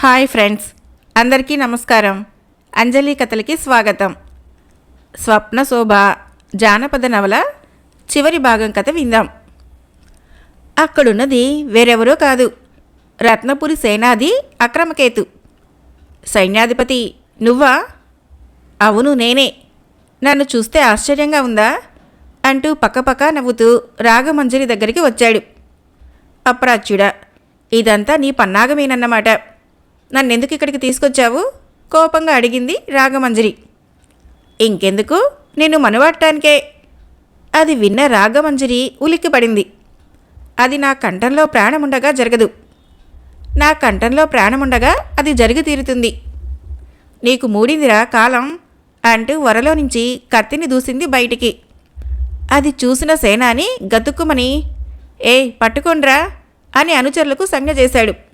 Hi friends అందరికీ నమస్కారం. అంజలి కథలకి స్వాగతం. స్వప్న శోభ జానపద నవల చివరి భాగం కథ విందాం. అక్కడున్నది వేరెవరో కాదు. రత్నపురి సేనాది అక్రమకేతు. సైన్యాధిపతి నువ్వా? అవును నేనే. నన్ను చూస్తే ఆశ్చర్యంగా ఉందా? అంటూ పక్కపక్క నవ్వుతూ రాగమంజరి దగ్గరికి వచ్చాడు. అప్రాచ్యుడా ఇదంతా నీ పన్నాగమేనన్నమాట. నన్ను ఎందుకు ఇక్కడికి తీసుకొచ్చావు? కోపంగా అడిగింది రాగమంజరి. ఇంకెందుకు? నిన్ను మనువాడటానికే. అది విన్న రాగమంజరి ఉలిక్కిపడింది. అది నా కంఠంలో ప్రాణముండగా జరగదు. నా కంఠంలో ప్రాణముండగా అది జరిగి తీరుతుంది. నీకు మూడిందిరా కాలం అంటూ వరలో నుంచి కత్తిని దూసింది బయటికి. అది చూసిన సేనాని గతుక్కుమని ఏ పట్టుకోండ్రా అని అనుచరులకు సంజ్ఞ చేశాడు.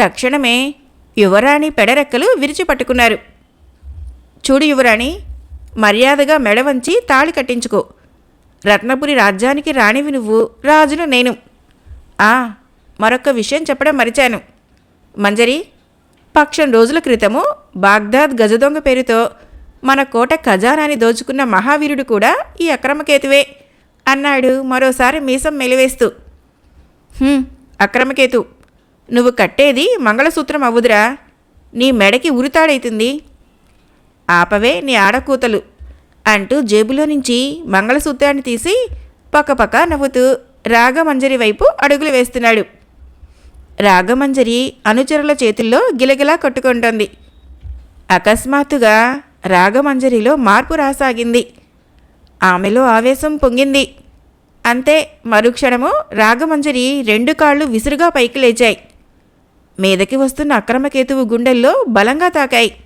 తక్షణమే యువరాణి పెడరెక్కలు విరిచి పట్టుకున్నారు. చూడు యువరాణి మర్యాదగా మెడ వంచి తాళి కట్టించుకో. రత్నపురి రాజ్యానికి రాణివి నువ్వు రాజును నేను. ఆ మరొక విషయం చెప్పడం మరిచాను. మంజరి పక్షం రోజుల క్రితము బాగ్దాద్ గజదొంగ పేరుతో మన కోట ఖజానాని దోచుకున్న మహావీరుడు కూడా ఈ అక్రమకేతువే అన్నాడు మరోసారి మీసం మెలివేస్తూ. అక్రమకేతు. నువ్వు కట్టేది మంగళసూత్రం అవ్వుదురా. నీ మెడకి ఉరితాడైతుంది. ఆపవే నీ ఆడకూతలు అంటూ జేబులో నుంచి మంగళసూత్రాన్ని తీసి పక్కపక్క నవ్వుతూ రాగమంజరి వైపు అడుగులు వేస్తున్నాడు. రాగమంజరి అనుచరుల చేతుల్లో గిలగిలా కొట్టుకుంటోంది. అకస్మాత్తుగా రాగమంజరిలో మార్పు రాసాగింది. ఆమెలో ఆవేశం పొంగింది. అంతే మరుక్షణము రాగమంజరి రెండు కాళ్ళు విసురుగా పైకి లేచాయి. మీదకి వస్తున్న అక్రమకేతువు గుండెల్లో బలంగా తాకాయి.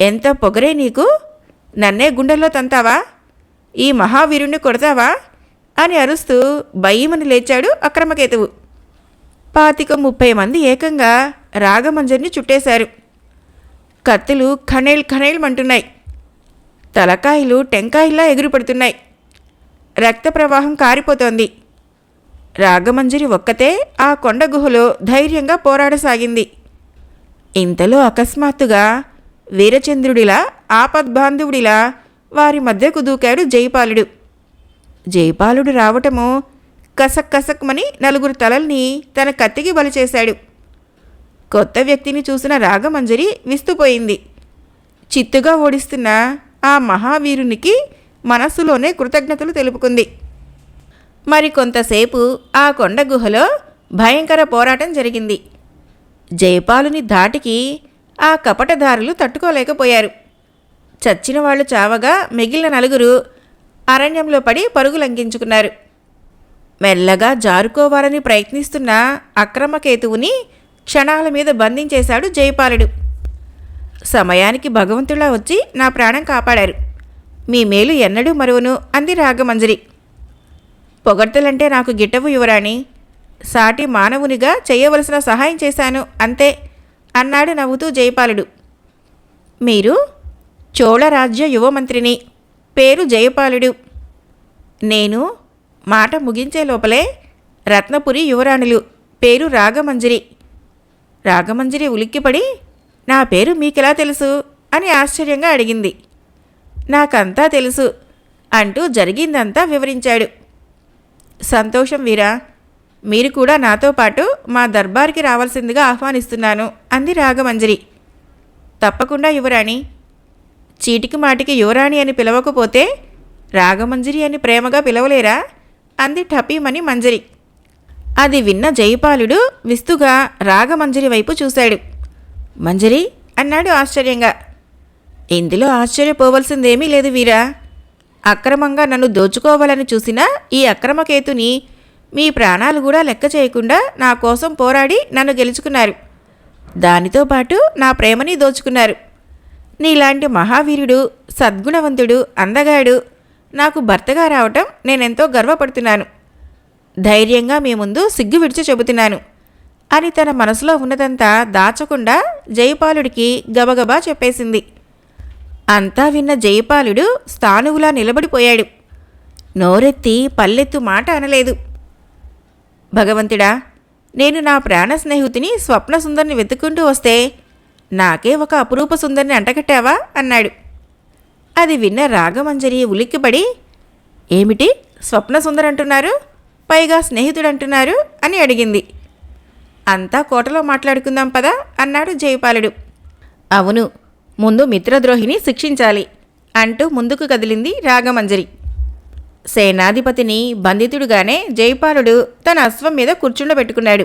ఎంత పొగరే నీకు? నన్నే గుండెల్లో తంతావా? ఈ మహావీరుణ్ణి కొడతావా? అని అరుస్తూ భయమని లేచాడు అక్రమకేతువు పాతిక ముప్పై మంది ఏకంగా రాగమంజరిని చుట్టేశారు. కత్తులు ఖనేల్ ఖనేల్ మంటున్నాయి. తలకాయలు టెంకాయల్లా ఎగురుపడుతున్నాయి. రక్త ప్రవాహం కారిపోతోంది. రాగమంజరి ఒక్కతే ఆ కొండ గుహలో ధైర్యంగా పోరాడసాగింది. ఇంతలో అకస్మాత్తుగా వీరచంద్రుడిలా ఆపద్బాంధవుడిలా వారి మధ్యకు దూకాడు జైపాలుడు జైపాలుడు రావటము కసక్ కసక్మని నలుగురు తలల్ని తన కత్తికి బలి చేశాడు కొత్త వ్యక్తిని చూసిన రాగమంజరి విస్తుపోయింది. చిత్తుగా ఓడిస్తున్న ఆ మహావీరునికి మనస్సులోనే కృతజ్ఞతలు తెలుపుకుంది. మరి కొంతసేపు ఆ కొండ గుహలో భయంకర పోరాటం జరిగింది. జయపాలుని ధాటికి ఆ కపటదారులు తట్టుకోలేకపోయారు. చచ్చిన వాళ్ళు చావగా మిగిలిన నలుగురు అరణ్యంలో పడి పరుగులంకించుకున్నారు మెల్లగా జారుకోవాలని ప్రయత్నిస్తున్న అక్రమకేతువుని క్షణాల మీద బంధించేశాడు జయపాలుడు. సమయానికి భగవంతుడా వచ్చి నా ప్రాణం కాపాడారు. మీ మేలు ఎన్నడూ మరువను అంది రాగమంజరి. పొగడ్తలంటే నాకు గిట్టవు యువరాణి. సాటి మానవునిగా చేయవలసిన సహాయం చేశాను అంతే అన్నాడు నవ్వుతూ జయపాలుడు. మీరు చోళరాజ్య యువమంత్రిని పేరు జయపాలుడు. నేను మాట ముగించే లోపలే రత్నపురి యువరాణులు. పేరు రాగమంజరి. రాగమంజరి ఉలిక్కిపడి నా పేరు మీకెలా తెలుసు? అని ఆశ్చర్యంగా అడిగింది. నాకంతా తెలుసు అంటూ జరిగిందంతా వివరించాడు. సంతోషం వీరా. మీరు కూడా నాతో పాటు మా దర్బార్కి రావాల్సిందిగా ఆహ్వానిస్తున్నాను అంది రాగమంజరి తప్పకుండా యువరాణి. చీటికి మాటికి యువరాణి అని పిలవకపోతే రాగమంజరి అని ప్రేమగా పిలవలేరా? అంది టపీమని మంజరి అది విన్న జయపాలుడు విస్తుగా రాగమంజరి వైపు చూశాడు. మంజరి అన్నాడు ఆశ్చర్యంగా. ఇందులో ఆశ్చర్యపోవలసిందేమీ లేదు వీరా. అక్రమంగా నన్ను దోచుకోవాలని చూసిన ఈ అక్రమకేతుని మీ ప్రాణాలు కూడా లెక్క చేయకుండా నా కోసం పోరాడి నన్ను గెలుచుకున్నారు. దానితో పాటు నా ప్రేమని దోచుకున్నారు. నీలాంటి మహావీరుడు సద్గుణవంతుడు అందగాడు నాకు భర్తగా రావటం నేనెంతో గర్వపడుతున్నాను. ధైర్యంగా మీ ముందు సిగ్గు విడిచి చెబుతున్నాను. అని తన మనసులో ఉన్నదంతా దాచకుండా జయపాలుడికి గబగబా చెప్పేసింది. అంతా విన్న జయపాలుడు స్థానువులా నిలబడిపోయాడు. నోరెత్తి పల్లెత్తు మాట అనలేదు. భగవంతుడా నేను నా ప్రాణ స్నేహితుని స్వప్న సుందరిని వెతుక్కుంటూ వస్తే నాకే ఒక అపురూప సుందరిని అంటకట్టావా అన్నాడు. అది విన్న రాగమంజరి ఉలిక్కిపడి ఏమిటి స్వప్న సుందర్ అంటున్నారు? పైగా స్నేహితుడు అంటున్నారు అని అడిగింది. అంతా కోటలో మాట్లాడుకుందాం పదా? అన్నాడు జయపాలుడు. అవును ముందు మిత్రద్రోహిని శిక్షించాలి అంటూ ముందుకు కదిలింది రాగమంజరి సేనాధిపతిని బంధితుడుగానే జయపాలుడు తన అశ్వం మీద కూర్చుండబెట్టుకున్నాడు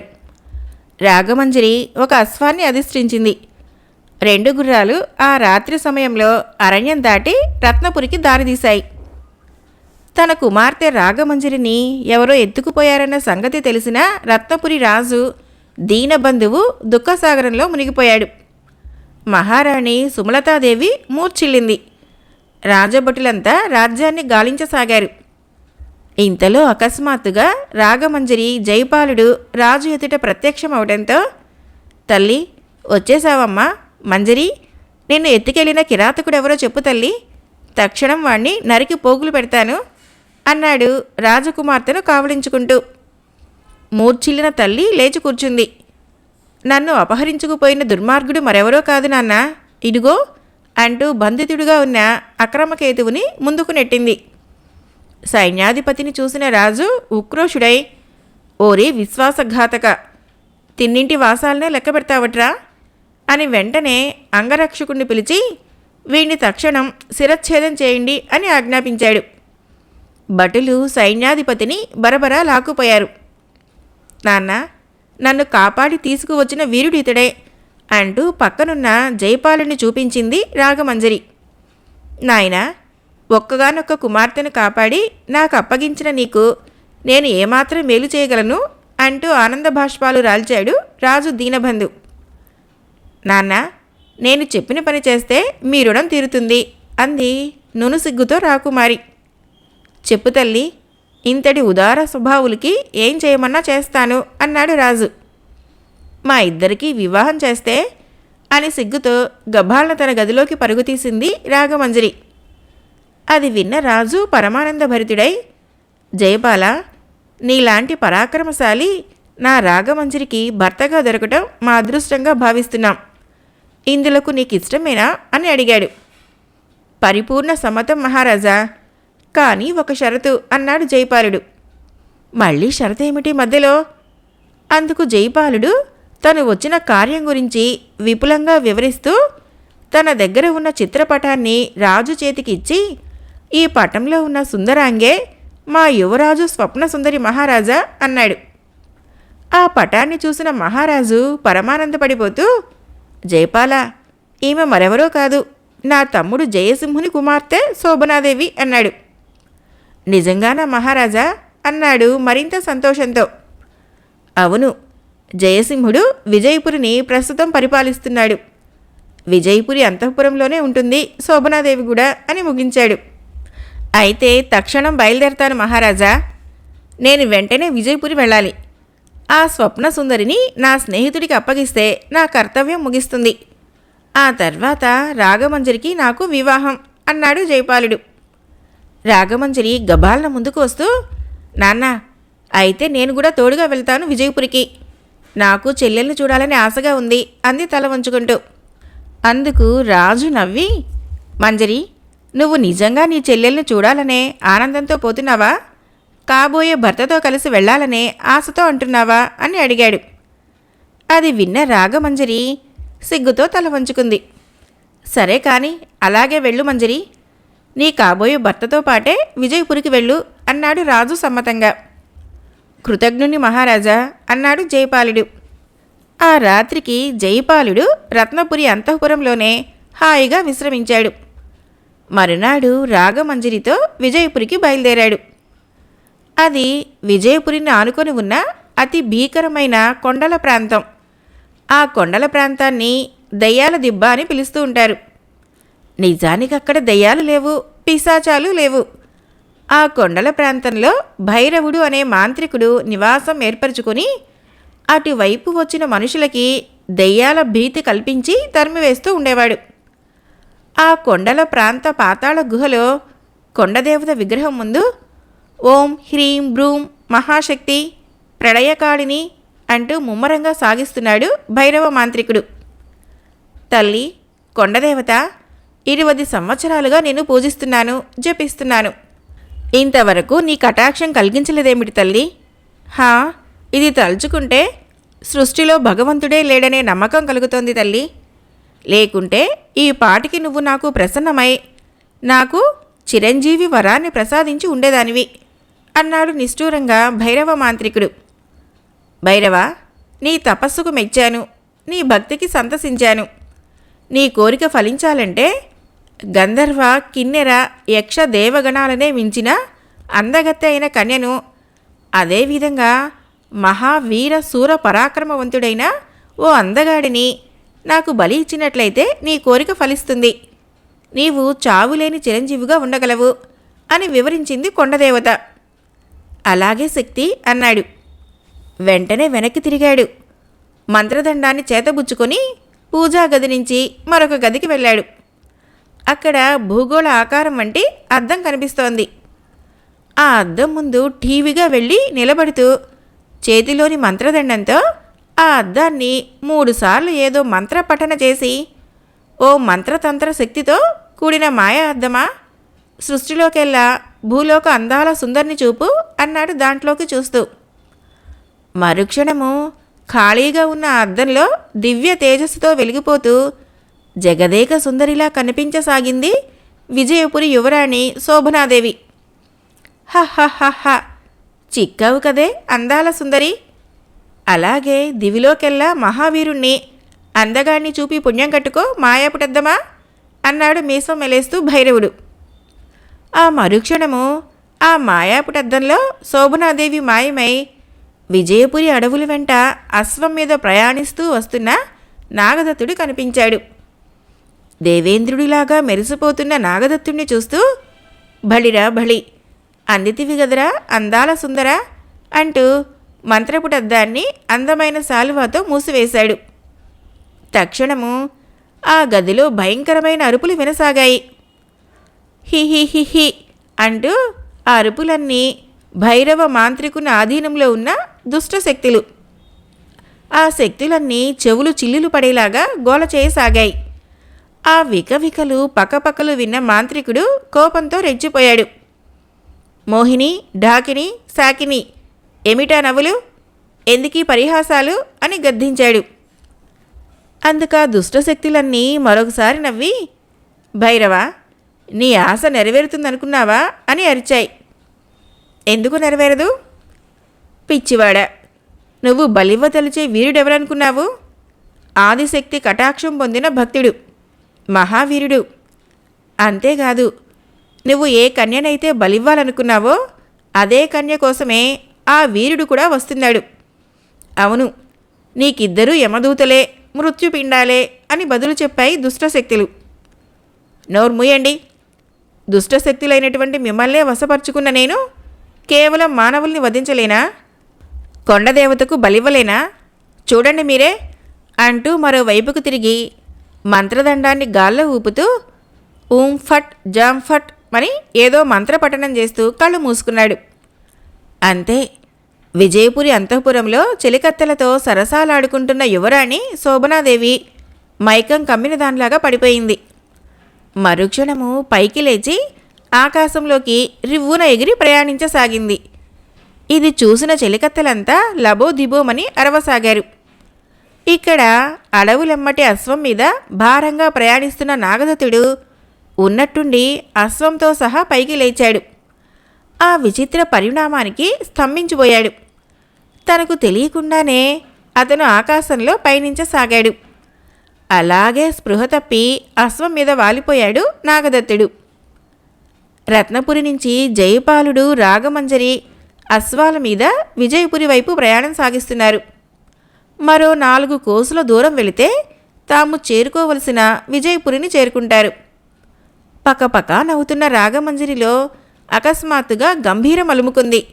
రాగమంజరి ఒక అశ్వాన్ని అధిష్ఠించింది. రెండు గుర్రాలు ఆ రాత్రి సమయంలో అరణ్యం దాటి రత్నపురికి దారితీశాయి తన కుమార్తె రాగమంజరిని ఎవరో ఎత్తుకుపోయారన్న సంగతి తెలిసిన రత్నపురి రాజు దీనబంధువు దుఃఖసాగరంలో మునిగిపోయాడు. మహారాణి సుమలతాదేవి మూర్చిల్లింది రాజభటులంతా రాజ్యాన్ని గాలించసాగారు. ఇంతలో అకస్మాత్తుగా రాగమంజరి జైపాలుడు రాజు ఎదుట ప్రత్యక్షమవడంతో తల్లి వచ్చేసావమ్మా మంజరి నిన్ను ఎత్తుకెళ్ళిన కిరాతకుడెవరో చెప్పు తల్లి. తక్షణం వాణ్ణి నరికి పోగులు పెడతాను అన్నాడు రాజకుమార్తెను కావలించుకుంటూ. మూర్చిల్లిన తల్లి లేచి కూర్చుంది. నన్ను అపహరించుకుపోయిన దుర్మార్గుడు మరెవరో కాదు నాన్న. ఇడుగో అంటూ బంధితుడుగా ఉన్న అక్రమకేతువుని ముందుకు నెట్టింది. సైన్యాధిపతిని చూసిన రాజు ఉక్రోషుడై ఓరే విశ్వాసఘాతక తిన్నింటి వాసాలనే లెక్క పెడతావట్రా? అని వెంటనే అంగరక్షకుణ్ణి పిలిచి వీణ్ణి తక్షణం శిరచ్ఛేదం చేయండి అని ఆజ్ఞాపించాడు. భటులు సైన్యాధిపతిని బరబరా లాక్కుపోయారు. నాన్న నన్ను కాపాడి తీసుకువచ్చిన వీరుడు ఇతడే అంటూ పక్కనున్న జయపాలుని చూపించింది రాగమంజరి నాయనా ఒక్కగానొక్క కుమార్తెను కాపాడి నాకు అప్పగించిన నీకు నేను ఏమాత్రం మేలు చేయగలను అంటూ ఆనంద భాష్పాలు రాల్చాడు రాజు దీనబంధు. నాన్న నేను చెప్పిన పని చేస్తే మీ రుణం తీరుతుంది అంది నును సిగ్గుతో రాకుమారి. చెప్పు తల్లి ఇంతటి ఉదార స్వభావులకి ఏం చేయమన్నా చేస్తాను అన్నాడు రాజు. మా ఇద్దరికీ వివాహం చేస్తే అని సిగ్గుతో గభాలను తన గదిలోకి పరుగుతీసింది రాగమంజరి అది విన్న రాజు పరమానంద భరితుడై జయపాల నీలాంటి పరాక్రమశాలి నా రాగమంజరికి భర్తగా దొరకటం మా అదృష్టంగా భావిస్తున్నాం. ఇందులకు నీకు ఇష్టమేనా అని అడిగాడు. పరిపూర్ణ సమతం మహారాజా. కానీ ఒక షరతు అన్నాడు జైపాలుడు. మళ్ళీ షరతు ఏమిటి మధ్యలో? అందుకు జైపాలుడు తను వచ్చిన కార్యం గురించి విపులంగా వివరిస్తూ తన దగ్గర ఉన్న చిత్రపటాన్ని రాజు చేతికిచ్చి ఈ పటంలో ఉన్న సుందరాంగే మా యువరాజు స్వప్న సుందరి మహారాజా అన్నాడు. ఆ పటాన్ని చూసిన మహారాజు పరమానందపడిపోతూ జయపాల ఈమె మరెవరో కాదు నా తమ్ముడు జయసింహుని కుమార్తె శోభనాదేవి అన్నాడు. నిజంగానా మహారాజా? అన్నాడు మరింత సంతోషంతో. అవును జయసింహుడు విజయపురిని ప్రస్తుతం పరిపాలిస్తున్నాడు. విజయపురి అంతఃపురంలోనే ఉంటుంది శోభనాదేవి కూడా అని ముగించాడు. అయితే తక్షణం బయలుదేరతాను మహారాజా. నేను వెంటనే విజయపురి వెళ్ళాలి. ఆ స్వప్న సుందరిని నా స్నేహితుడికి అప్పగిస్తే నా కర్తవ్యం ముగిస్తుంది. ఆ తర్వాత రాగమంజరికి నాకు వివాహం అన్నాడు జయపాలుడు. రాగమంజరి గబాలన ముందుకు వస్తూ నాన్న అయితే నేను కూడా తోడుగా వెళ్తాను విజయపురికి. నాకు చెల్లెల్ని చూడాలని ఆశగా ఉంది అంది తల వంచుకుంటూ. అందుకు రాజు నవ్వి మంజరి నువ్వు నిజంగా నీ చెల్లెల్ని చూడాలనే ఆనందంతో పోతున్నావా? కాబోయే భర్తతో కలిసి వెళ్ళాలనే ఆశతో అంటున్నావా? అని అడిగాడు. అది విన్న రాగమంజరి సిగ్గుతో తల వంచుకుంది. సరే కానీ అలాగే వెళ్ళు మంజరి. నీ కాబోయే భర్తతో పాటే విజయపురికి వెళ్ళు అన్నాడు రాజు సమ్మతంగా. కృతజ్ఞుని మహారాజా అన్నాడు జయపాలుడు. ఆ రాత్రికి జయపాలుడు రత్నపురి అంతఃపురంలోనే హాయిగా విశ్రమించాడు. మరునాడు రాగమంజరితో విజయపురికి బయలుదేరాడు. అది విజయపురిని ఆనుకొని ఉన్న అతి భీకరమైన కొండల ప్రాంతం. ఆ కొండల ప్రాంతాన్ని దయ్యాల దిబ్బ అని పిలుస్తూ ఉంటారు. నిజానికి అక్కడ దయ్యాలు లేవు. పిశాచాలు లేవు. ఆ కొండల ప్రాంతంలో భైరవుడు అనే మాంత్రికుడు నివాసం ఏర్పరచుకుని అటువైపు వచ్చిన మనుషులకి దెయ్యాల భీతి కల్పించి తరిమివేస్తూ ఉండేవాడు. ఆ కొండల ప్రాంత పాతాళ గుహలో కొండదేవత విగ్రహం ముందు ఓం హ్రీం బ్రూం మహాశక్తి ప్రళయకాళిని అంటూ ముమ్మరంగా సాగిస్తున్నాడు భైరవ మాంత్రికుడు. తల్లి కొండదేవత ఇరువది సంవత్సరాలుగా నేను పూజిస్తున్నాను జపిస్తున్నాను. ఇంతవరకు నీ కటాక్షం కలిగించలేదేమిటి తల్లి? హా ఇది తలుచుకుంటే సృష్టిలో భగవంతుడే లేడనే నమ్మకం కలుగుతోంది తల్లి. లేకుంటే ఈ పాటికి నువ్వు నాకు ప్రసన్నమై నాకు చిరంజీవి వరాన్ని ప్రసాదించి ఉండేదానివి అన్నాడు నిష్ఠూరంగా భైరవ మాంత్రికుడు. భైరవ నీ తపస్సుకు మెచ్చాను నీ భక్తికి సంతసించాను. నీ కోరిక ఫలించాలంటే గంధర్వ కిన్నెర యక్ష దేవగణాలనే మించిన అందగత్తె అయిన కన్యను అదేవిధంగా మహావీర శూర పరాక్రమవంతుడైన ఓ అందగాడిని నాకు బలి ఇచ్చినట్లయితే నీ కోరిక ఫలిస్తుంది. నీవు చావులేని చిరంజీవిగా ఉండగలవు అని వివరించింది కొండదేవత. అలాగే శక్తి అన్నాడు. వెంటనే వెనక్కి తిరిగాడు. మంత్రదండాన్ని చేతబుచ్చుకొని పూజా గది నుంచి మరొక గదికి వెళ్ళాడు. అక్కడ భూగోళ ఆకారం వంటి అద్దం కనిపిస్తోంది. ఆ అద్దం ముందు టీవీగా వెళ్ళి నిలబడుతూ చేతిలోని మంత్రదండంతో ఆ అద్దాన్ని మూడుసార్లు ఏదో మంత్ర పఠన చేసి ఓ మంత్రతంత్ర శక్తితో కూడిన మాయా అద్దమా? సృష్టిలోకెల్లా భూలోక అందాల సుందర్ని చూపు అన్నాడు దాంట్లోకి చూస్తూ. మరుక్షణము ఖాళీగా ఉన్న అద్దంలో దివ్య తేజస్సుతో వెలిగిపోతూ జగదేక సుందరిలా కనిపించసాగింది విజయపురి యువరాణి శోభనాదేవి. హహహహ చిక్కావు కదే అందాల సుందరి. అలాగే దివిలోకెల్లా మహావీరుణ్ణి అందగాన్ని చూపి పుణ్యం కట్టుకో మాయాపుటద్దమా? అన్నాడు మీసం మెలేస్తూ భైరవుడు. ఆ మరుక్షణము ఆ మాయాపుటద్దంలో శోభనాదేవి మాయమై విజయపురి అడవుల వెంట అశ్వం మీద ప్రయాణిస్తూ వస్తున్న నాగదత్తుడు కనిపించాడు. దేవేంద్రుడిలాగా మెరిసిపోతున్న నాగదత్తుణ్ణి చూస్తూ బళిరా బళి అందితివి గదరా అందాల సుందరా అంటూ మంత్రపుటద్దాన్ని అందమైన శాలువాతో మూసివేశాడు. తక్షణము ఆ గదిలో భయంకరమైన అరుపులు వినసాగాయి. హి హి హి హి అంటూ ఆ అరుపులన్నీ భైరవ మాంత్రికుని ఆధీనంలో ఉన్న దుష్ట శక్తులు. ఆ శక్తులన్నీ చెవులు చిల్లులు పడేలాగా గోల చేయసాగాయి. ఆ వికవికలు పక్కపక్కలు విన్న మాంత్రికుడు కోపంతో రెచ్చిపోయాడు. మోహిని ఢాకిని సాకిని ఏమిటా నవ్వులు? ఎందుకీ పరిహాసాలు? అని గద్దించాడు. అందుక దుష్టశక్తులన్నీ మరొకసారి నవ్వి భైరవ నీ ఆశ నెరవేరుతుందనుకున్నావా? అని అరిచాయి. ఎందుకు నెరవేరదు? పిచ్చివాడ. నువ్వు బలివ్వ తలిచే వీరుడెవరనుకున్నావు? ఆదిశక్తి కటాక్షం పొందిన భక్తుడు మహావీరుడు. అంతేకాదు నువ్వు ఏ కన్యనైతే బలివ్వాలనుకున్నావో అదే కన్య కోసమే ఆ వీరుడు కూడా వస్తున్నాడు. అవును నీకిద్దరూ యమదూతలే మృత్యుపిండాలే అని బదులు చెప్పాయి దుష్టశక్తులు. నోర్ముయండి దుష్టశక్తులైనటువంటి మిమ్మల్నే వశపరుచుకున్న నేను కేవలం మానవుల్ని వధించలేనా? కొండదేవతకు బలివ్వలేనా? చూడండి మీరే అంటూ మరోవైపుకు తిరిగి మంత్రదండాన్ని గాల్లో ఊపుతూ ఊం ఫట్ జాం ఫట్ అని ఏదో మంత్రపఠనం చేస్తూ కళ్ళు మూసుకున్నాడు. అంతే. విజయపురి అంతఃపురంలో చెలికత్తెలతో సరసాలాడుకుంటున్న యువరాణి శోభనాదేవి మైకం కమ్మిన దానిలాగా పడిపోయింది. మరుక్షణము పైకి లేచి ఆకాశంలోకి రివ్వున ఎగిరి ప్రయాణించసాగింది. ఇది చూసిన చెలికత్తెలంతా లబోదిబోమని అరవసాగారు. ఇక్కడ అడవులెమ్మటి అశ్వం మీద భారంగా ప్రయాణిస్తున్న నాగదత్తుడు ఉన్నట్టుండి అశ్వంతో సహా పైకి లేచాడు. ఆ విచిత్ర పరిణామానికి స్తంభించిపోయాడు. తనకు తెలియకుండానే అతను ఆకాశంలో పయనించసాగాడు. అలాగే స్పృహ తప్పి అశ్వం మీద వాలిపోయాడు నాగదత్తుడు. రత్నపురి నుంచి జయపాలుడు రాగమంజరి అశ్వాల మీద విజయపురి వైపు ప్రయాణం సాగిస్తున్నారు. మరో నాలుగు కోసుల దూరం వెళితే తాము చేరుకోవలసిన విజయపురిని చేరుకుంటారు. పక్కపక్క నవ్వుతున్న రాగమంజరిలో అకస్మాత్తుగా గంభీరం అలుముకుంది.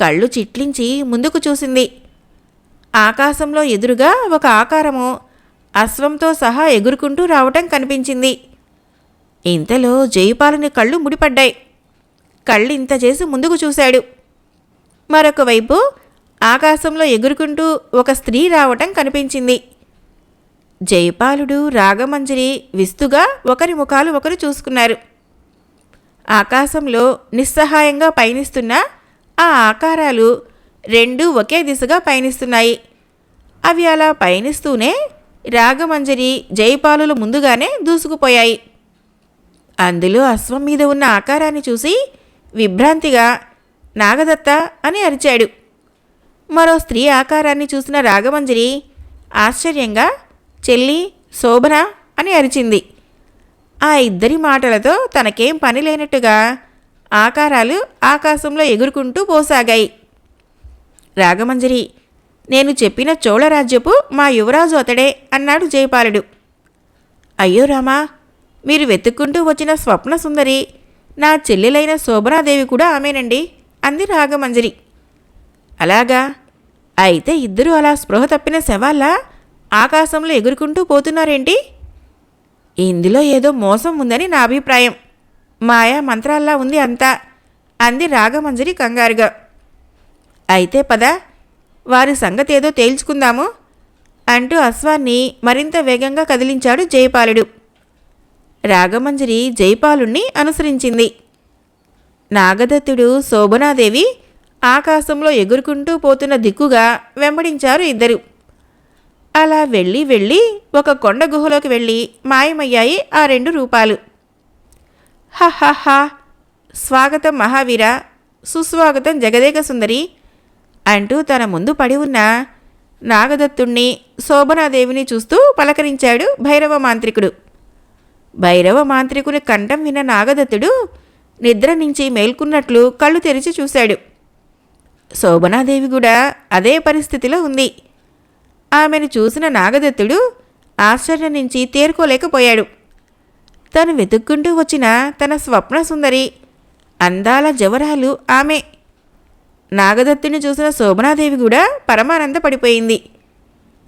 కళ్ళు చిట్లించి ముందుకు చూసింది. ఆకాశంలో ఎదురుగా ఒక ఆకారము అశ్వంతో సహా ఎగురుకుంటూ రావటం కనిపించింది. ఇంతలో జయపాలని కళ్ళు ముడిపడ్డాయి. కళ్ళు ఇంత చేసి ముందుకు చూశాడు. మరొక వైపు ఆకాశంలో ఎగురుకుంటూ ఒక స్త్రీ రావటం కనిపించింది. జయపాలుడు రాగమంజరి విస్తుగా ఒకరి ముఖాలు ఒకరు చూసుకున్నారు. ఆకాశంలో నిస్సహాయంగా పయనిస్తున్న ఆ ఆకారాలు రెండూ ఒకే దిశగా పయనిస్తున్నాయి. అవి అలా పయనిస్తూనే రాగమంజరి జయపాలులు ముందుగానే దూసుకుపోయాయి. అందులో అశ్వం మీద ఉన్న ఆకారాన్ని చూసి విభ్రాంతిగా నాగదత్త అని అరిచాడు. మరో స్త్రీ ఆకారాన్ని చూసిన రాగమంజరి ఆశ్చర్యంగా చెల్లి శోభన అని అరిచింది. ఆ ఇద్దరి మాటలతో తనకేం పని లేనట్టుగా ఆకారాలు ఆకాశంలో ఎగురుకుంటూ పోసాగాయి. రాగమంజరి నేను చెప్పిన చోళరాజ్యపు మా యువరాజు అతడే అన్నాడు జయపాలుడు. అయ్యో రామా మీరు వెతుక్కుంటూ వచ్చిన స్వప్న సుందరి నా చెల్లెలైన శోభనాదేవి కూడా ఆమెనండి. అంది రాగమంజరి అలాగా? అయితే ఇద్దరూ అలా స్పృహ తప్పిన శవాల్లా ఆకాశంలో ఎగురుకుంటూ పోతున్నారేంటి? ఇందులో ఏదో మోసం ఉందని నా అభిప్రాయం. మాయా మంత్రాల్లా ఉంది అంతా అంది రాగమంజరి కంగారుగా. అయితే పద వారి సంగతి ఏదో తేల్చుకుందాము అంటూ అశ్వాన్ని మరింత వేగంగా కదిలించాడు జయపాలుడు. రాగమంజరి జయపాలుణ్ణి అనుసరించింది. నాగదత్తుడు శోభనాదేవి ఆకాశంలో ఎగురుకుంటూ పోతున్న దిక్కుగా వెంబడించారు ఇద్దరు. అలా వెళ్ళి వెళ్ళి ఒక కొండ గుహలోకి వెళ్ళి మాయమయ్యాయి ఆ రెండు రూపాలు. హహహ స్వాగతం మహావీర సుస్వాగతం జగదేక సుందరి అంటూ తన ముందు పడి ఉన్న నాగదత్తుణ్ణి శోభనాదేవిని చూస్తూ పలకరించాడు భైరవ మాంత్రికుడు. భైరవ మాంత్రికుని కంఠం విన్న నాగదత్తుడు నిద్ర నుంచి మేల్కున్నట్లు కళ్ళు తెరిచి చూశాడు. శోభనాదేవి కూడా అదే పరిస్థితిలో ఉంది. ఆమెను చూసిన నాగదత్తుడు ఆశ్చర్యం నుంచి తేరుకోలేకపోయాడు. తను వెతుక్కుంటూ వచ్చిన తన స్వప్న సుందరి అందాల జవరాలు ఆమె. నాగదత్తుని చూసిన శోభనాదేవి కూడా పరమానంద పడిపోయింది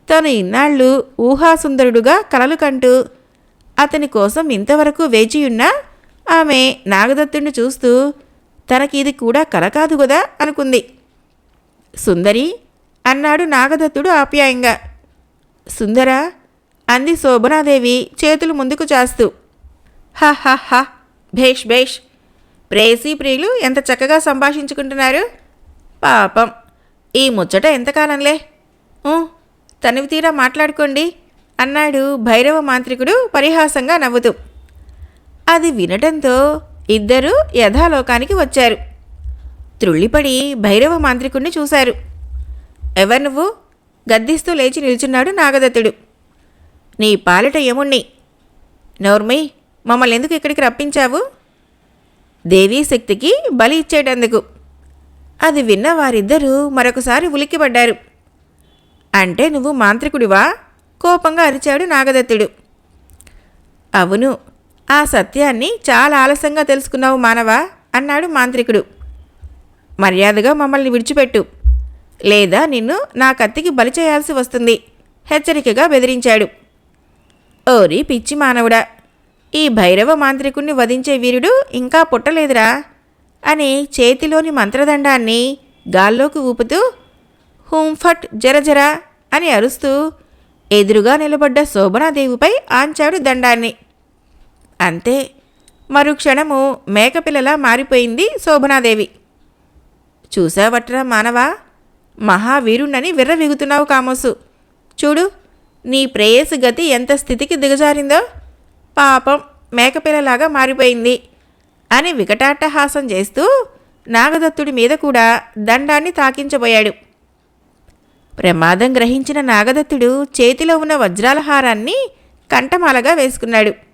తను ఇన్నాళ్ళు ఊహాసుందరుడుగా కలలు కంటూ అతని కోసం ఇంతవరకు వేచియున్నా ఆమె నాగదత్తుణ్ణి చూస్తూ తనకి ఇది కూడా కల కాదు కదా అనుకుంది. సుందరి అన్నాడు నాగదత్తుడు ఆప్యాయంగా. సుందరా అంది శోభనాదేవి చేతులు ముందుకు చాస్తూ. హ హ హ భేష్ భేష్ ప్రేయసీ ప్రియులు ఎంత చక్కగా సంభాషించుకుంటున్నారు. పాపం ఈ ముచ్చట ఎంతకాలంలే? తనివి తీరా మాట్లాడుకోండి అన్నాడు భైరవ మాంత్రికుడు పరిహాసంగా నవ్వుతూ. అది వినటంతో ఇద్దరూ యథాలోకానికి వచ్చారు. త్రుళ్ళిపడి భైరవ మాంత్రికుణ్ణి చూశారు. ఎవరు నువ్వు? గద్దిస్తూ లేచి నిల్చున్నాడు నాగదత్తుడు. నీ పాలిట ఏముణ్ణి నోర్మి మమ్మల్ని ఎందుకు ఇక్కడికి రప్పించావు? దేవీ శక్తికి బలి ఇచ్చేటందుకు. అది విన్న వారిద్దరూ మరొకసారి ఉలిక్కిపడ్డారు. అంటే నువ్వు మాంత్రికుడివా? కోపంగా అరిచాడు నాగదత్తుడు. అవును ఆ సత్యాన్ని చాలా ఆలస్యంగా తెలుసుకున్నావు మానవా? అన్నాడు మాంత్రికుడు. మర్యాదగా మమ్మల్ని విడిచిపెట్టు. లేదా నిన్ను నా కత్తికి బలి చేయాల్సి వస్తుంది హెచ్చరికగా బెదిరించాడు. ఓరి పిచ్చి మానవుడా ఈ భైరవ మాంత్రికుణ్ణి వధించే వీరుడు ఇంకా పుట్టలేదురా అని చేతిలోని మంత్రదండాన్ని గాల్లోకి ఊపుతూ హూంఫట్ జరజరా అని అరుస్తూ ఎదురుగా నిలబడ్డ శోభనాదేవిపై ఆంచాడు దండాన్ని. అంతే. మరుక్షణము మేకపిల్లలా మారిపోయింది శోభనాదేవి. చూసావట్రా మానవా? మహావీరుణ్ణని విర్రవిగుతున్నావు కామోసు. చూడు నీ ప్రేయసి గతి ఎంత స్థితికి దిగజారిందో. పాపం మేకపిల్లలాగా మారిపోయింది అని వికటాట్టహాసం చేస్తూ నాగదత్తుడి మీద కూడా దండాన్ని తాకించబోయాడు. ప్రమాదం గ్రహించిన నాగదత్తుడు చేతిలో ఉన్న వజ్రాల హారాన్ని కంఠమాలగా వేసుకున్నాడు.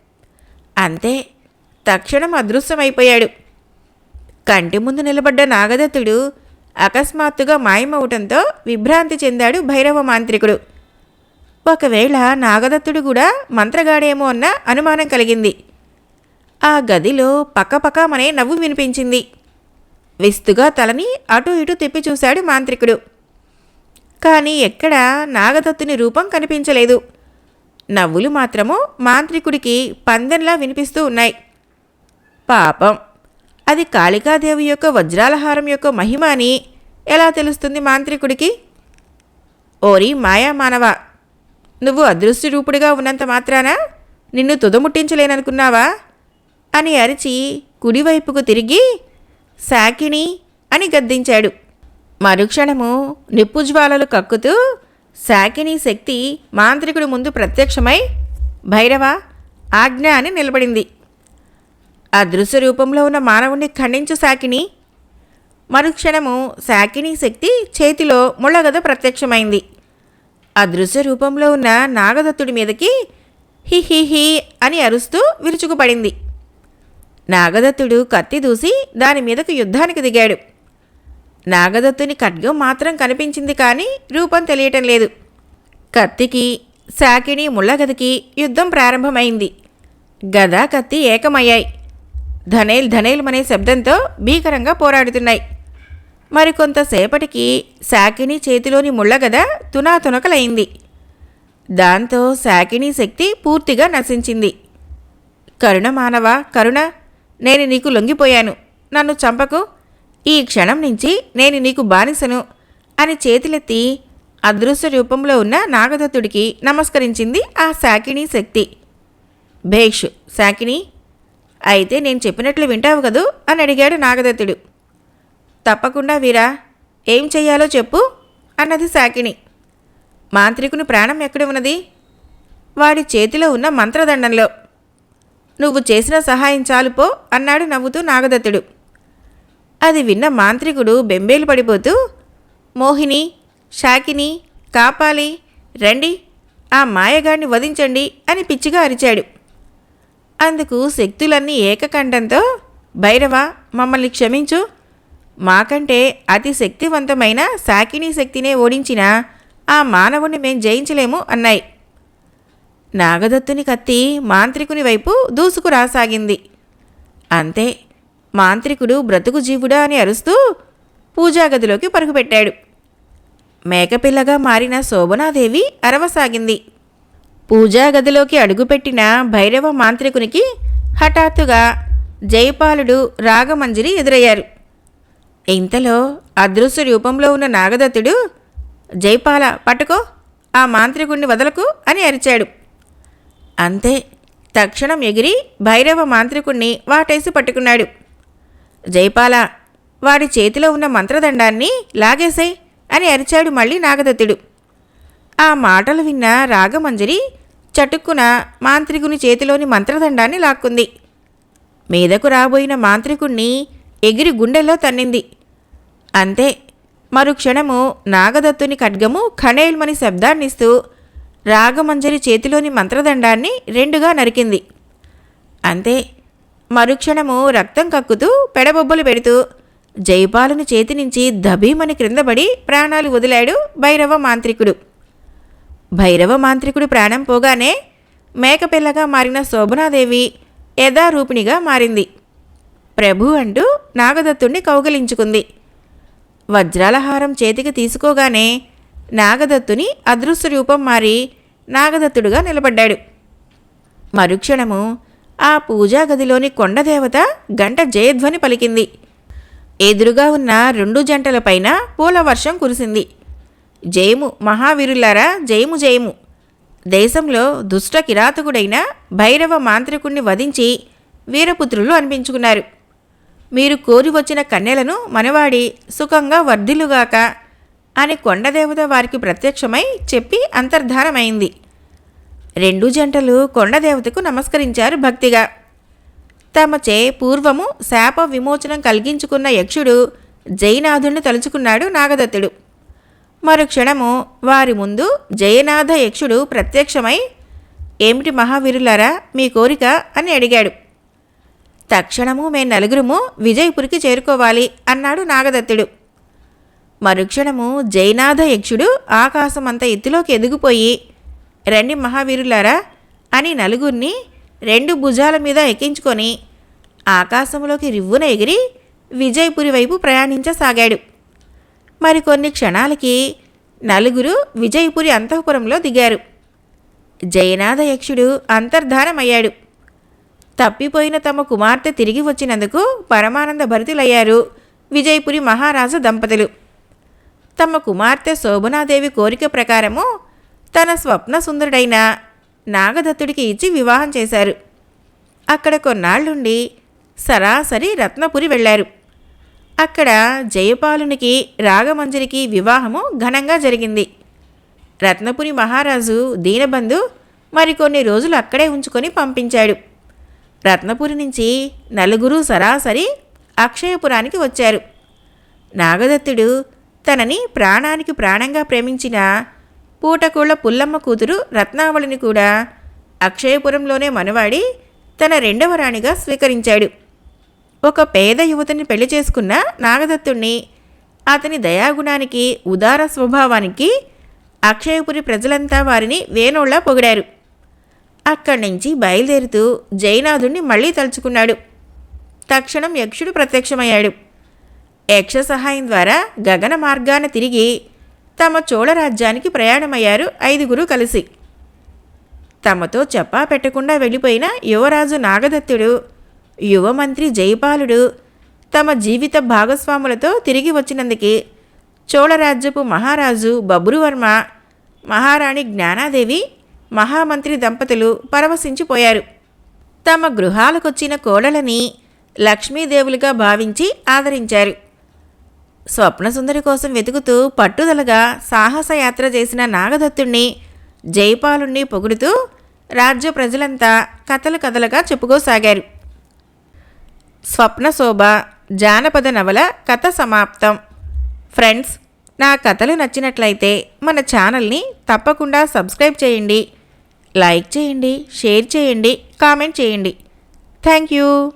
అంతే. తక్షణం అదృశ్యమైపోయాడు. కంటి ముందు నిలబడ్డ నాగదత్తుడు అకస్మాత్తుగా మాయమవటంతో విభ్రాంతి చెందాడు భైరవ మాంత్రికుడు. ఒకవేళ నాగదత్తుడు కూడా మంత్రగాడేమో అన్న అనుమానం కలిగింది. ఆ గదిలో పక్కపక్కమనే నవ్వు వినిపించింది. విస్తుగా తలని అటు ఇటు తిప్పి చూశాడు మాంత్రికుడు. కానీ ఎక్కడా నాగదత్తుని రూపం కనిపించలేదు. నవ్వులు మాత్రము మాంత్రికుడికి పందెంలా వినిపిస్తూ ఉన్నాయి. పాపం. అది కాళికాదేవి యొక్క వజ్రాలహారం యొక్క మహిమ అని ఎలా తెలుస్తుంది మాంత్రికుడికి? ఓరి మాయా మానవ! నువ్వు అదృష్టి రూపుడిగా ఉన్నంత మాత్రాన నిన్ను తుదముట్టించలేననుకున్నావా? అని అరిచి కుడివైపుకు తిరిగి సాకిని అని గద్దించాడు. మరుక్షణము నిప్పుజ్వాలలు కక్కుతూ శాకిని శక్తి మాంత్రికుడి ముందు ప్రత్యక్షమై భైరవ ఆజ్ఞ అని నిలబడింది. అదృశ్య రూపంలో ఉన్న మానవుణ్ణి ఖండించు శాకిని మరుక్షణము శాకిని శక్తి చేతిలో ముళ్ళగద ప్రత్యక్షమైంది. అదృశ్య రూపంలో ఉన్న నాగదత్తుడి మీదకి హి హి హి అని అరుస్తూ విరుచుకుపడింది. నాగదత్తుడు కత్తి దూసి దాని మీదకు యుద్ధానికి దిగాడు. నాగదత్తుని ఖడ్గం మాత్రం కనిపించింది కానీ రూపం తెలియటం లేదు. కత్తికి సాకిని ముళ్ళగదికి యుద్ధం ప్రారంభమైంది. గద కత్తి ఏకమయ్యాయి. ధనేల్ ధనేల్ అనే శబ్దంతో భీకరంగా పోరాడుతున్నాయి. మరికొంతసేపటికి సాకిని చేతిలోని ముళ్ళగద తునాతునకలైంది. దాంతో సాకిని శక్తి పూర్తిగా నశించింది. కరుణ మానవ కరుణ నేను నీకు లొంగిపోయాను. నన్ను చంపకు ఈ క్షణం నుంచి నేను నీకు బానిసను అని చేతులెత్తి అదృశ్య రూపంలో ఉన్న నాగదత్తుడికి నమస్కరించింది ఆ శాకిని శక్తి. భేష్ శాకిని అయితే నేను చెప్పినట్లు వింటావు కదూ? అని అడిగాడు నాగదత్తుడు. తప్పకుండా వీరా ఏం చెయ్యాలో చెప్పు అన్నది శాకిని. మాంత్రికుని ప్రాణం ఎక్కడ ఉన్నది? వాడి చేతిలో ఉన్న మంత్రదండంలో. నువ్వు చేసిన సహాయం చాలుపో అన్నాడు నవ్వుతూ నాగదత్తుడు. అది విన్న మాంత్రికుడు బెంబేలు పడిపోతూ మోహిని షాకిని కాపాలి రండి ఆ మాయగాడిని వధించండి అని పిచ్చిగా అరిచాడు. అందుకు శక్తులన్నీ ఏకకంఠంతో భైరవ మమ్మల్ని క్షమించు. మాకంటే అతి శక్తివంతమైన సాకిని శక్తినే ఓడించిన ఆ మానవుని మేం జయించలేము అన్నాయి. నాగదత్తుని కత్తి మాంత్రికుని వైపు దూసుకురాసాగింది. అంతే మాంత్రికుడు బ్రతుకు జీవుడా అని అరుస్తూ పూజాగదిలోకి పరుగుపెట్టాడు. మేకపిల్లగా మారిన శోభనాదేవి అరవసాగింది. పూజాగదిలోకి అడుగుపెట్టిన భైరవ మాంత్రికునికి హఠాత్తుగా జయపాలుడు రాగమంజరి ఎదురయ్యారు. ఇంతలో అదృశ్య రూపంలో ఉన్న నాగదత్తుడు జైపాల పట్టుకో ఆ మాంత్రికుణ్ణి వదలకు అని అరిచాడు. అంతే తక్షణం ఎగిరి భైరవ మాంత్రికుణ్ణి వాటేసి పట్టుకున్నాడు. జైపాల వాడి చేతిలో ఉన్న మంత్రదండాన్ని లాగేసాయి అని అరిచాడు మళ్ళీ నాగదత్తుడు. ఆ మాటలు విన్న రాగమంజరి చటుక్కున మాంత్రికుని చేతిలోని మంత్రదండాన్ని లాక్కుంది. మీదకు రాబోయిన మాంత్రికుణ్ణి ఎగిరి గుండెల్లో తన్నింది. అంతే మరుక్షణము నాగదత్తుని ఖడ్గము ఖణేల్మని శబ్దాన్నిస్తూ రాగమంజరి చేతిలోని మంత్రదండాన్ని రెండుగా నరికింది. అంతే మరుక్షణము రక్తం కక్కుతూ పెడబొబ్బలు పెడుతూ జైపాలుని చేతి నుంచి దభీమని క్రిందపడి ప్రాణాలు వదిలాడు భైరవ మాంత్రికుడు. భైరవ మాంత్రికుడు ప్రాణం పోగానే మేకపిల్లగా మారిన శోభనాదేవి యథారూపిణిగా మారింది. ప్రభు అంటూ నాగదత్తుణ్ణి కౌగలించుకుంది. వజ్రాలహారం చేతికి తీసుకోగానే నాగదత్తుని అదృశ్య రూపం మారి నాగదత్తుడుగా నిలబడ్డాడు. మరుక్షణము ఆ పూజా గదిలోని కొండదేవత గంట జయధ్వని పలికింది. ఎదురుగా ఉన్న రెండు జంటలపైన పూల వర్షం కురిసింది. జయము మహావీరులారా జయము జయము. దేశంలో దుష్ట కిరాతకుడైన భైరవ మాంత్రికుణ్ణి వధించి వీరపుత్రులు అనిపించుకున్నారు. మీరు కోరి వచ్చిన కన్యలను మనవాడి సుఖంగా వర్ధిల్లుగాక అని కొండదేవత వారికి ప్రత్యక్షమై చెప్పి అంతర్ధానమైంది. రెండు జంటలు కొండదేవతకు నమస్కరించారు భక్తిగా. తమచే పూర్వము శాప విమోచనం కలిగించుకున్న యక్షుడు జయనాథుణ్ణి తలుచుకున్నాడు నాగదత్తుడు. మరుక్షణము వారి ముందు జయనాథ యక్షుడు ప్రత్యక్షమై ఏమిటి మహావీరులారా మీ కోరిక? అని అడిగాడు. తక్షణము మే నలుగురుము విజయపురికి చేరుకోవాలి అన్నాడు నాగదత్తుడు. మరుక్షణము జైనాథ యక్షుడు ఆకాశమంత ఎత్తులోకి ఎదిగిపోయి రండి మహావీరులారా అని నలుగురిని రెండు భుజాల మీద ఎక్కించుకొని ఆకాశంలోకి రివ్వున ఎగిరి విజయపురి వైపు ప్రయాణించసాగాడు. మరికొన్ని క్షణాలకి నలుగురు విజయపురి అంతఃపురంలో దిగారు. జయనాథ యక్షుడు అంతర్ధానమయ్యాడు. తప్పిపోయిన తమ కుమార్తె తిరిగి వచ్చినందుకు పరమానంద భరితులయ్యారు విజయపురి మహారాజు దంపతులు. తమ కుమార్తె శోభనాదేవి కోరిక ప్రకారము తన స్వప్న సుందరుడైన నాగదత్తుడికి ఇచ్చి వివాహం చేశారు. అక్కడ కొన్నాళ్ళుండి సరాసరి రత్నపురి వెళ్ళారు. అక్కడ జయపాలునికి రాగమంజరికి వివాహము ఘనంగా జరిగింది. రత్నపురి మహారాజు దీనబంధు మరికొన్ని రోజులు అక్కడే ఉంచుకొని పంపించాడు. రత్నపురి నుంచి నలుగురు సరాసరి అక్షయపురానికి వచ్చారు. నాగదత్తుడు తనని ప్రాణానికి ప్రాణంగా ప్రేమించిన పూటకూళ్ళ పుల్లమ్మ కూతురు రత్నావళిని కూడా అక్షయపురంలోనే మనవాడి తన రెండవ రాణిగా స్వీకరించాడు. ఒక పేద యువతిని పెళ్ళి చేసుకున్న నాగదత్తుణ్ణి అతని దయాగుణానికి ఉదార స్వభావానికి అక్షయపురి ప్రజలంతా వారిని వేణోళ్ళా పొగిడారు. అక్కడి నుంచి బయలుదేరుతూ జైనాథుణ్ణి మళ్ళీ తలుచుకున్నాడు. తక్షణం యక్షుడు ప్రత్యక్షమయ్యాడు. యక్ష సహాయం ద్వారా గగన మార్గాన తిరిగి తమ చోళరాజ్యానికి ప్రయాణమయ్యారు ఐదుగురు కలిసి. తమతో చెప్పా పెట్టకుండా వెళ్ళిపోయిన యువరాజు నాగదత్తుడు యువమంత్రి జయపాలుడు తమ జీవిత భాగస్వాములతో తిరిగి వచ్చినందుకే చోళరాజ్యపు మహారాజు బబ్రువర్మ మహారాణి జ్ఞానాదేవి మహామంత్రి దంపతులు పరవశించిపోయారు. తమ గృహాలకొచ్చిన కోడలని లక్ష్మీదేవులుగా భావించి ఆదరించారు. స్వప్నసుందరి కోసం వెతుకుతూ పట్టుదలగా సాహసయాత్ర చేసిన నాగదత్తుణ్ణి జైపాలుణ్ణి పొగుడుతూ రాజ్య ప్రజలంతా కథలు కథలుగా చెప్పుకోసాగారు. స్వప్నశోభ జానపద నవల కథ సమాప్తం. ఫ్రెండ్స్ నా కథలు నచ్చినట్లయితే మన ఛానల్ని తప్పకుండా సబ్స్క్రైబ్ చేయండి. లైక్ చేయండి షేర్ చేయండి కామెంట్ చేయండి. Thank you.